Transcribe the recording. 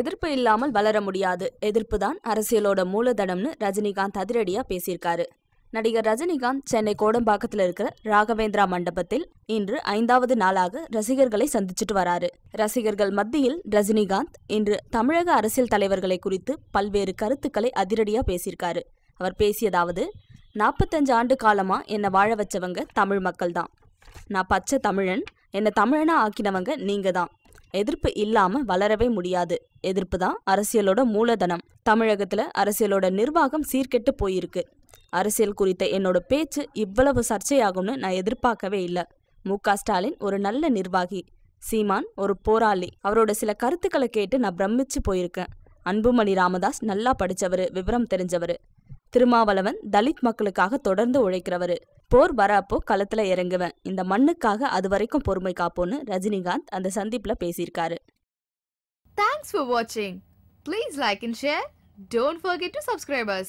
எதிர்ப்பு இல்லாமல் வளர முடியாது. எதிர்ப்பு தான் அரசியலோட மூலதனம்னு ரஜினிகாந்த் அதிரடியா பேசியிருக்காரு. நடிகர் ரஜினிகாந்த் சென்னை கோடம்பாக்கத்தில் இருக்கிற ராகவேந்திரா மண்டபத்தில் இன்று ஐந்தாவது நாளாக ரசிகர்களை சந்திச்சுட்டு வராரு. ரசிகர்கள் மத்தியில் ரஜினிகாந்த் இன்று தமிழக அரசியல் தலைவர்களை குறித்து பல்வேறு கருத்துக்களை அதிரடியா பேசியிருக்காரு. அவர் பேசியதாவது நாற்பத்தஞ்சு ஆண்டு காலமா என்னை வாழ வச்சவங்க தமிழ் மக்கள் தான் நான் பச்சை தமிழன். என்னை தமிழனா ஆக்கினவங்க நீங்க தான் எதிர்ப்பு இல்லாம வளரவே முடியாது. எதிர்ப்பு தான் அரசியலோட மூலதனம். தமிழகத்துல அரசியலோட நிர்வாகம் சீர்கெட்டு போயிருக்கு. அரசியல் குறித்த என்னோட பேச்சு இவ்வளவு சர்ச்சையாகும்னு நான் எதிர்பார்க்கவே இல்லை. மு. ஸ்டாலின் ஒரு நல்ல நிர்வாகி. சீமான் ஒரு போராளி. அவரோட சில கருத்துக்களை கேட்டு நான் பிரமிச்சு போயிருக்கேன். அன்புமணி ராமதாஸ் நல்லா படித்தவர் விவரம் தெரிஞ்சவர். திருமாவளவன் தலித் மக்களுக்காக தொடர்ந்து உழைக்கிறவர். போர் வரப்போ களத்துல இறங்குவேன். இந்த மண்ணுக்காக அது வரைக்கும் பொறுமை காப்போன்னு ரஜினிகாந்த் அந்த சந்திப்புல பேசியிருக்காரு. தேங்க்ஸ் ஃபார் வாட்சிங் please like and share don't forget to subscribe.